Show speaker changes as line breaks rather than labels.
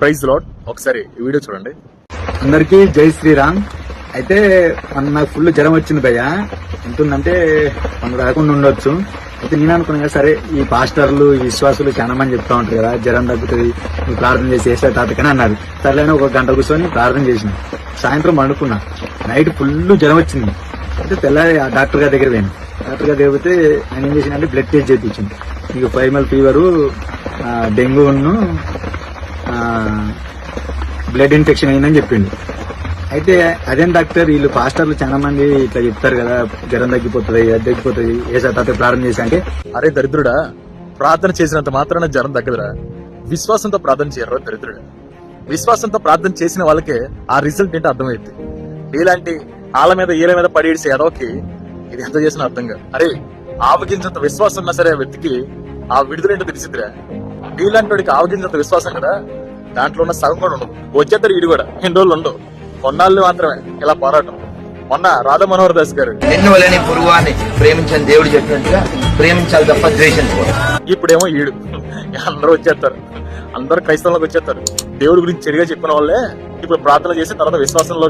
Praise lot ఒకసారి ఈ video చూడండి.
అందరికీ జై శ్రీరామ్. అయితే మన నాకు ఫుల్ జ్వరం వచ్చింది భయ్య. ఉంటుందంటే మనకు రాకుండా ఉండొచ్చు. అయితే నేను అనుకున్నా కదా, సరే ఈ పాస్టర్లు ఈ విశ్వాసులు చాలా మంది చెప్తా ఉంటారు కదా జ్వరం తగ్గుతుంది నువ్వు ప్రార్థన చేసి వేసే తాతకని అన్నారు. సర్లేని ఒక గంట కూర్చొని ప్రార్థన చేసిన. సాయంత్రం పండుకున్నా. నైట్ ఫుల్ జ్వరం వచ్చింది. అయితే తెల్లారి ఆ డాక్టర్ గారి దగ్గర పోయాను. డాక్టర్ గారి దగ్గర ఆయన ఏం చేసిందంటే బ్లడ్ టెస్ట్ చేయించింది నీకు ఫైమల్ ఫీవరు డెంగ్యూను బ్లడ్ ఇన్ఫెక్షన్ అయిందని చెప్పిండు. అయితే అదేం డాక్టర్ వీళ్ళు పాస్టర్లు చాలా మంది ఇట్లా చెప్తారు కదా జ్వరం తగ్గిపోతుంది అది తగ్గిపోతుంది ఏ శాతం ప్రారంభం చేసి అంటే
అరే దరిద్రుడా ప్రార్థన చేసినంత మాత్రాన జ్వరం తగ్గదురా. విశ్వాసంతో ప్రార్థన చేయరా దరిద్రుడు? విశ్వాసంతో ప్రార్థన చేసిన వాళ్ళకే ఆ రిజల్ట్ ఏంటో అర్థమైంది ఇలాంటి ఆళ్ళ మీద ఈల మీద పడేసి ఎదవకి ఇది ఎంత చేసినా అర్థం కాదు. అరే ఆవగించంత విశ్వాసం ఉన్నా సరే ఆ వ్యక్తికి ఆ విడుదలేంటో తెలిసిద్దిరా. నీలాంటి వాడికి ఆవగించంత విశ్వాసం కదా దాంట్లో ఉన్న సగం కూడా ఉండదు వచ్చేద్దరు ఇడు కూడా. ఎన్ని రోజులు ఉండవు. కొన్నాళ్ళు మాత్రమే ఇలా పోరాటం. మొన్న రాధా మనోహర్ దాస్ గారు
నిన్ను వలని పురువాన్ని ప్రేమించని దేవుడు చెప్పినట్టుగా ప్రేమించాలి తప్ప ద్వేషించకూడదు.
ఇప్పుడేమో ఈడు అందరూ వచ్చేస్తారు. అందరూ క్రైస్తవంలోకి వచ్చేస్తారు. దేవుడి గురించి చెడుగా చెప్పిన వాళ్ళే ఇప్పుడు ప్రార్థన చేసి తర్వాత విశ్వాసంలో